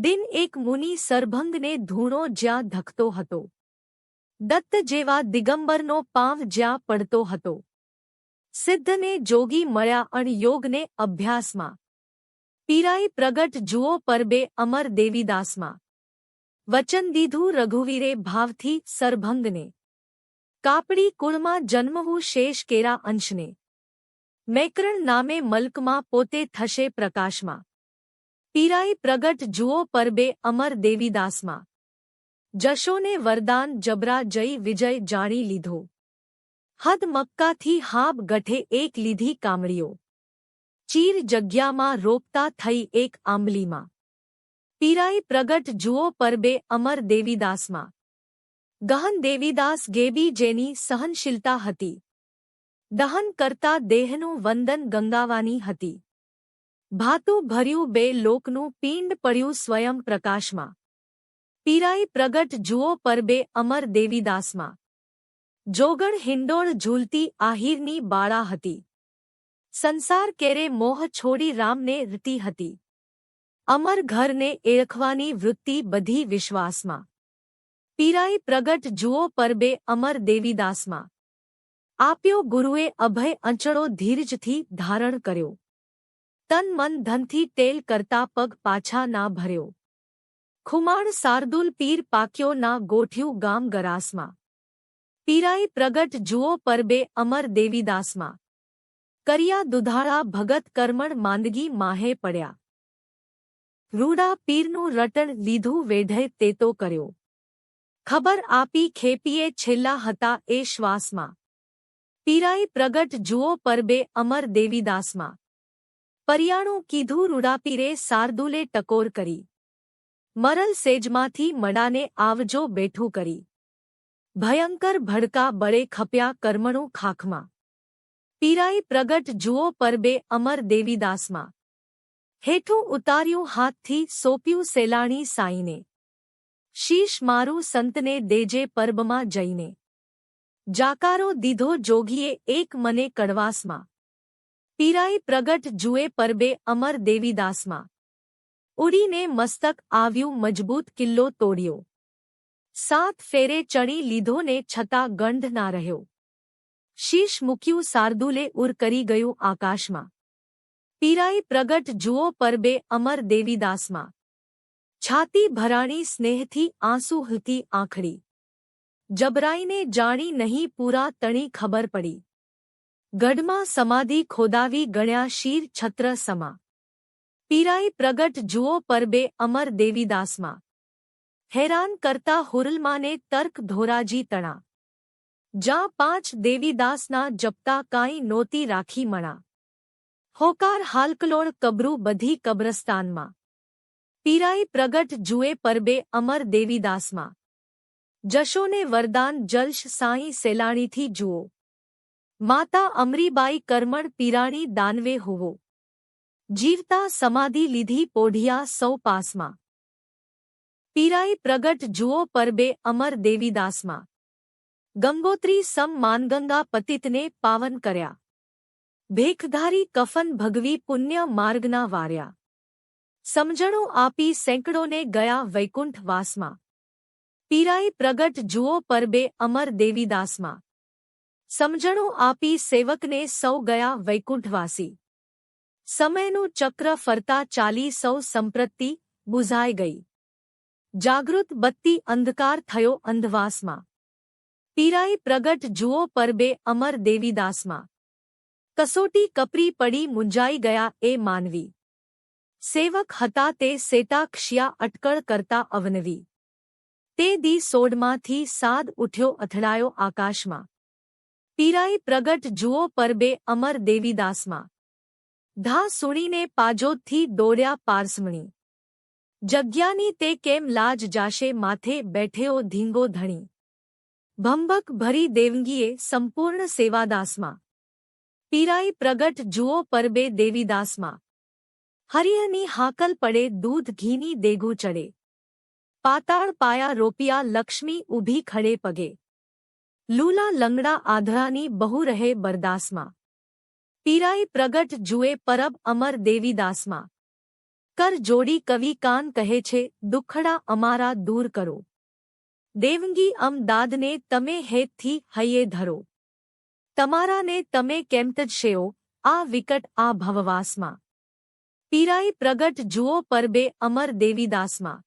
દિન એક મુનિ સરભંગને ધૂણો જ્યાં ધકતો હતો. દત્ત જેવા દિગંબરનો પાંવ જ્યાં પડતો હતો. સિદ્ધને જોગી મળ્યા અણ યોગને અભ્યાસમાં. પીરાઈ પ્રગટ જુઓ પરબે અમર દેવીદાસમાં. વચન દીધું રઘુવીરે ભાવથી સરભંગને. કાપડી કુળમાં જન્મવું શેષ કેરા અંશને. મૈકરણ નામે મલ્કમાં પોતે થશે પ્રકાશમાં. પીરાઈ પ્રગટ જુઓ પરબે અમર દેવીદાસમાં. જશોને વરદાન જબરા જઈ વિજય જાણી લીધો. હદ મક્કાથી હાબ ગઠે એક લીધી કામળીઓ. ચીર જગ્યામાં રોપતા થઈ એક આંબલીમાં. પીરાઈ પ્રગટ જુઓ પરબે અમર દેવીદાસમાં. ગહન દેવીદાસ ગેબી જેની સહનશીલતા હતી. દહન કરતા દેહનું વંદન ગંગાવાની હતી. ભાતું ભર્યું બે લોકનું પિંડ પડ્યું સ્વયં પ્રકાશમાં. પીરાઈ પ્રગટ જુઓ પરબે અમર દેવીદાસમાં. જોગણ હિંડોળ ઝૂલતી આહિરની બાળા હતી. સંસાર કેરે મોહ છોડી રામને રતી હતી. અમર ઘરને એળખવાની વૃત્તિ બધી વિશ્વાસમાં. પીરાઈ પ્રગટ જુઓ પરબે અમર દેવીદાસમાં. આપ્યો ગુરુએ અભય અંચળો ધીરજથી ધારણ કર્યો. તન મન ધનથી તેલ કરતા પગ પાછા ના ભર્યો. ખુમાણ શાર્દુલ પીર પાક્યો ના ગોઠ્યું ગામ ગરાસમાં. પીરાઈ પ્રગટ જુઓ પરબે અમર દેવીદાસમાં. કર્યા દુધાળા ભગત કર્મણ માંદગી માહે પડ્યા. રૂડા પીરનું રટણ લીધું વેઢે તેતો કર્યો. ખબર આપી ખેપીએ છેલ્લા હતા એ શ્વાસમાં. પીરાઈ પ્રગટ જુઓ પરબે અમર દેવીદાસમાં. પરિયાણું કીધું રૂડાપીરે સારદુલે ટકોર કરી મરલ સેજમાંથી મડાને આવજો બેઠું કરી ભયંકર ભડકા બળે ખપ્યા કર્મણું ખાખમાં પીરાઈ પ્રગટ જુઓ પરબે અમર દેવીદાસમાં હેઠું ઉતાર્યું હાથથી સોંપ્યું સેલાણી સાઈને શીશ મારું સંતને દેજે પરબમાં જઈને જાકારો દીધો જોગીએ એક મને કડવાસમાં પીરાઈ પ્રગટ જુએ પરબે અમર દેવીદાસમાં. ઉડીને મસ્તક આવ્યું મજબૂત કિલ્લો તોડ્યો. સાત ફેરે ચણી લીધો ને છતાં ગંધ ના રહ્યો. શીશ મૂક્યું સારદુલે ઉર કરી ગયું આકાશમાં. પીરાઈ પ્રગટ જુઓ પરબે અમર દેવીદાસમાં. છાતી ભરાણી સ્નેહથી આંસુ હતી આંખડી. જબરાઈને જાણી નહીં પૂરા તણી ખબર પડી. ગઢમાં સમાધિ ખોદાવી ગણ્યા શીર છત્ર સમા. પીરાઈ પ્રગટ જુઓ પરબે અમર દેવીદાસમાં. હેરાન કરતા હુરલમાને તર્ક ધોરાજી તણા. જ્યાં પાંચ દેવીદાસના જપતા કાંઈ નોતી રાખી મણા. હોકાર હાલકલોળ કબરું બધી કબ્રસ્તાનમાં. પીરાઈ પ્રગટ જુએ પરબે અમર દેવીદાસમાં. જશોને વરદાન જલશ સાંઈ સેલાણીથી જુઓ. માતા અમરીબાઈ કરમણ પીરાણી દાનવે હોવો જીવતા સમાધિ લીધી પોઢિયા સૌ પાસમાં પીરાઈ પ્રગટ જુઓ પરબે અમર દેવીદાસમાં ગંગોત્રી સમ માનગંગા પતિતને પાવન કર્યા ભેખધારી કફન ભગવી પુણ્ય માર્ગના વાર્યા સમજણો આપી સેંકડોને ગયા વૈકુંઠ વાસમાં પીરાઈ પ્રગટ જુઓ પરબે અમર દેવીદાસમાં સમજણો આપી સેવકને સૌ ગયા વૈકુંઠવાસી. સમયનું ચક્ર ફરતા ચાલી સૌ સંપ્રત્તિ બુઝાઈ ગઈ. જાગૃત બત્તી અંધકાર થયો અંધવાસમાં. પીરાઈ પ્રગટ જુઓ પરબે અમર દેવીદાસમાં. કસોટી કપરી પડી મુંજાઈ ગયા એ માનવી. સેવક હતા તે સેતાક્ષિયા અટકળ કરતા અવનવી. તે દી સોડમાંથી સાદ ઉઠ્યો અથડાયો આકાશમાં. પીરાઈ પ્રગટ જુઓ પરબે અમર દેવીદાસમાં ધા સુણીને પાજોદથી દોડ્યા પારસમણી જગ્યાની તે કેમ લાજ જાશે માથે બેઠેઓ ધીંગો ધણી ભંભક ભરી દેવંગીએ સંપૂર્ણ સેવાદાસમાં પીરાઈ પ્રગટ જુઓ પરબે દેવીદાસમાં હરિયની હાકલ પડે દૂધ ઘીની દેગું ચડે પાતાળ પાયા રોપિયા લક્ષ્મી ઊભી ખડે પગે લૂલા લંગડા આધરાની બહુ રહે બરદાસમાં. પીરાઈ પ્રગટ જુએ પરબ અમર દેવીદાસમાં. કર જોડી કવિ કાન કહે છે, દુખડા અમારા દૂર કરો. દેવંગી અમ દાદને તમે હેતથી હૈયે ધરો. તમારાને તમે કેમ શેઓ આ વિકટ આ ભવવાસમાં. પીરાઈ પ્રગટ જુઓ પરબે અમર દેવીદાસમાં.